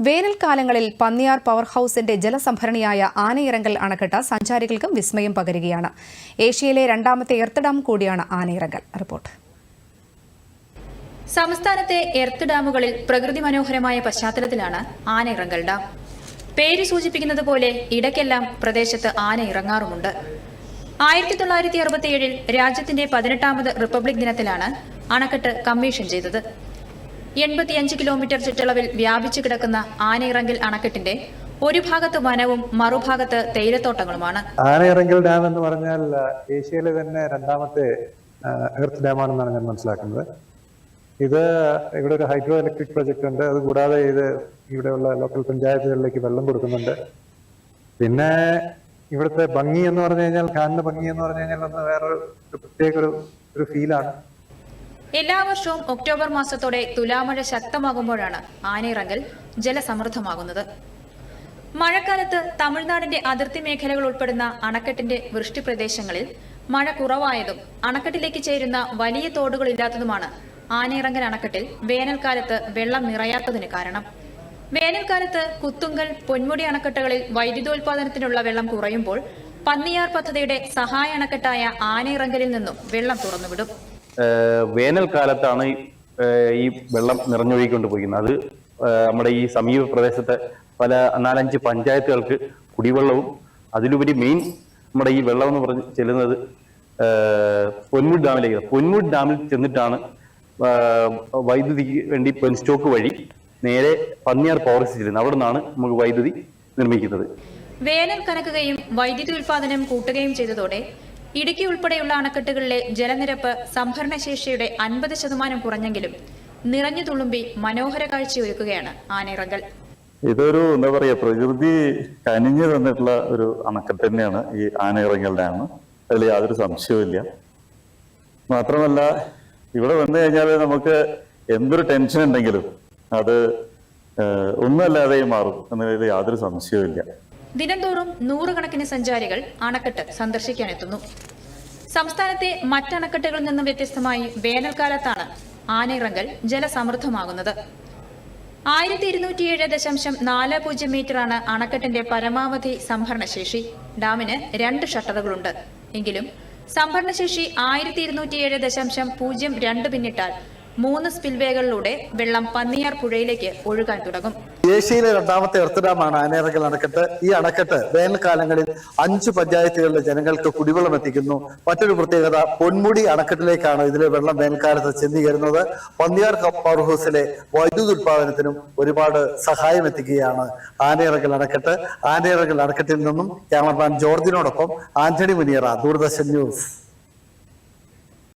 വേനൽക്കാലങ്ങളിൽ Panniyar power ഹൌസിന്റെ ജലസംഭരണിയായ Anayirangal അണക്കെട്ട് സഞ്ചാരികൾക്കും വിസ്മയം പകരുകയാണ്. ഏഷ്യയിലെ രണ്ടാമത്തെ എർത്ത് ഡാം കൂടിയാണ് ആനയിറങ്കൽ. റിപ്പോർട്ട്. സംസ്ഥാനത്തെ എർത്ത് ഡാമുകളിൽ പ്രകൃതി മനോഹരമായ പശ്ചാത്തലത്തിലാണ് ആന ഇറങ്ങൽ ഡാം. പേര് സൂചിപ്പിക്കുന്നത് പോലെ ഇടയ്ക്കെല്ലാം പ്രദേശത്ത് ആന ഇറങ്ങാറുമുണ്ട്. ആയിരത്തി തൊള്ളായിരത്തി അറുപത്തിയേഴിൽ രാജ്യത്തിന്റെ പതിനെട്ടാമത് റിപ്പബ്ലിക് ദിനത്തിലാണ് അണക്കെട്ട് കമ്മീഷൻ ചെയ്തത്. എൺപത്തിയഞ്ച് കിലോമീറ്റർ ചുറ്റളവിൽ വ്യാപിച്ചു കിടക്കുന്ന ആനയിറങ്കൽ അണക്കെട്ടിന്റെ ഒരു ഭാഗത്ത് വനവും മറുഭാഗത്ത് തേയിലത്തോട്ടങ്ങളുമാണ്. ആനയിറങ്കൽ ഡാം എന്ന് പറഞ്ഞാൽ ഏഷ്യയിലെ തന്നെ രണ്ടാമത്തെ എർത്ത് ഡാമാണെന്നാണ് ഞാൻ മനസ്സിലാക്കുന്നത്. ഇത് ഇവിടെ ഒരു ഹൈഡ്രോ ഇലക്ട്രിക് പ്രൊജക്ട് ഉണ്ട്. അത് കൂടാതെ ഇത് ഇവിടെയുള്ള ലോക്കൽ പഞ്ചായത്തുകളിലേക്ക് വെള്ളം കൊടുക്കുന്നുണ്ട്. പിന്നെ ഇവിടുത്തെ ഭംഗി എന്ന് പറഞ്ഞു കഴിഞ്ഞാൽ കാണുന്ന ഭംഗി എന്ന് പറഞ്ഞു കഴിഞ്ഞാൽ അന്ന് വേറൊരു പ്രത്യേക ഒരു ഒരു ഫീലാണ് എല്ലാ വർഷവും ഒക്ടോബർ മാസത്തോടെ തുലാമഴ ശക്തമാകുമ്പോഴാണ് ആനയിറങ്കൽ ജലസമൃദ്ധമാകുന്നത്. മഴക്കാലത്ത് തമിഴ്നാടിന്റെ അതിർത്തി മേഖലകൾ ഉൾപ്പെടുന്ന അണക്കെട്ടിന്റെ വൃഷ്ടി പ്രദേശങ്ങളിൽ മഴ കുറവായതും അണക്കെട്ടിലേക്ക് ചേരുന്ന വലിയ തോടുകളില്ലാത്തതുമാണ് ആനയിറങ്കൽ അണക്കെട്ടിൽ വേനൽക്കാലത്ത് വെള്ളം നിറയാത്തതിന് കാരണം. വേനൽക്കാലത്ത് കുത്തുങ്കൽ പൊന്മുടി അണക്കെട്ടുകളിൽ വൈദ്യുതോൽപാദനത്തിനുള്ള വെള്ളം കുറയുമ്പോൾ പന്നിയാർ പദ്ധതിയുടെ സഹായ അണക്കെട്ടായ ആനയിറങ്കലിൽ നിന്നും വെള്ളം തുറന്നുവിടും. വേനൽക്കാലത്താണ് ഈ, വെള്ളം നിറഞ്ഞൊഴുകിക്കൊണ്ട് പോയിരിക്കുന്നത് അത് നമ്മുടെ ഈ സമീപ പ്രദേശത്തെ പല നാലഞ്ച് പഞ്ചായത്തുകൾക്ക് കുടിവെള്ളവും അതിലുപരി മെയിൻ നമ്മുടെ ഈ വെള്ളം എന്ന് പറഞ്ഞ് ചെല്ലുന്നത് പൊന്മുട് ഡാമിലേക്ക് പൊന്മുട് ഡാമിൽ ചെന്നിട്ടാണ് വൈദ്യുതി വൈദ്യുതിക്ക് വേണ്ടി പെൻസ്റ്റോക്ക് വഴി നേരെ പന്നിയാർ പവർ ചെല്ലുന്നത്. അവിടെ നിന്നാണ് നമുക്ക് വൈദ്യുതി നിർമ്മിക്കുന്നത്. വേനൽ കനക്കുകയും വൈദ്യുതി ഉൽപാദനം കൂട്ടുകയും ചെയ്തതോടെ ഇടുക്കി ഉൾപ്പെടെയുള്ള അണക്കെട്ടുകളിലെ ജലനിരപ്പ് സംഭരണശേഷിയുടെ അൻപത് ശതമാനം കുറഞ്ഞെങ്കിലും നിറഞ്ഞു തുളുമ്പി മനോഹര കാഴ്ചയൊരുക്കുകയാണ് ആനയിറങ്കൽ. ഇതൊരു എന്താ പറയുക പ്രകൃതി കനിഞ്ഞു തന്നിട്ടുള്ള ഒരു അണക്കെട്ട് തന്നെയാണ് ഈ ആനയിറങ്ങൽ ഡാം അതിൽ യാതൊരു സംശയവുമില്ല മാത്രമല്ല ഇവിടെ വന്നു കഴിഞ്ഞാൽ നമുക്ക് എന്തൊരു ടെൻഷൻ ഉണ്ടെങ്കിലും അത് ഒന്നല്ലാതെയും മാറും. എന്നതിൽ യാതൊരു സംശയവുമില്ല ദിനംതോറും നൂറുകണക്കിന് സഞ്ചാരികൾ അണക്കെട്ട് സന്ദർശിക്കാനെത്തുന്നു. സംസ്ഥാനത്തെ മറ്റണക്കെട്ടുകളിൽ നിന്നും വ്യത്യസ്തമായി വേനൽക്കാലത്താണ് ആനയിറങ്കൽ ജലസമൃദ്ധമാകുന്നത്. ആയിരത്തി ഇരുന്നൂറ്റിയേഴ് ദശാംശം നാല് പൂജ്യം മീറ്ററാണ് അണക്കെട്ടിന്റെ പരമാവധി സംഭരണശേഷി. ഡാമിന് രണ്ട് ഷട്ടറുകളുണ്ട്. എങ്കിലും സംഭരണശേഷി ആയിരത്തി ഇരുന്നൂറ്റിയേഴ് ദശാംശം പൂജ്യം രണ്ട് പിന്നിട്ടാൽ മൂന്ന് സ്പിൽവേകളിലൂടെ വെള്ളം പന്നിയാർ പുഴയിലേക്ക് ഒഴുകാൻ തുടങ്ങും. ഏഷ്യയിലെ രണ്ടാമത്തെ എർത്ത് ഡാമാണ് ആനയിറക്കൽ അണക്കെട്ട്. ഈ അണക്കെട്ട് വേനൽക്കാലങ്ങളിൽ അഞ്ച് പഞ്ചായത്തുകളിലെ ജനങ്ങൾക്ക് കുടിവെള്ളം എത്തിക്കുന്നു. മറ്റൊരു പ്രത്യേകത പൊന്മുടി അണക്കെട്ടിലേക്കാണ് ഇതിലെ വെള്ളം വേനൽക്കാലത്ത് ചെന്നു പന്നിയാർ പവർ ഹൗസിലെ വൈദ്യുതി ഉത്പാദനത്തിനും ഒരുപാട് സഹായം എത്തിക്കുകയാണ് ആനയിറകൽ അണക്കെട്ട്. ആനയിറകൽ അണക്കെട്ടിൽ നിന്നും ക്യാമറമാൻ ജോർജിനോടൊപ്പം ആന്റണി മുനിയറ ദൂരദർശൻ ന്യൂസ്.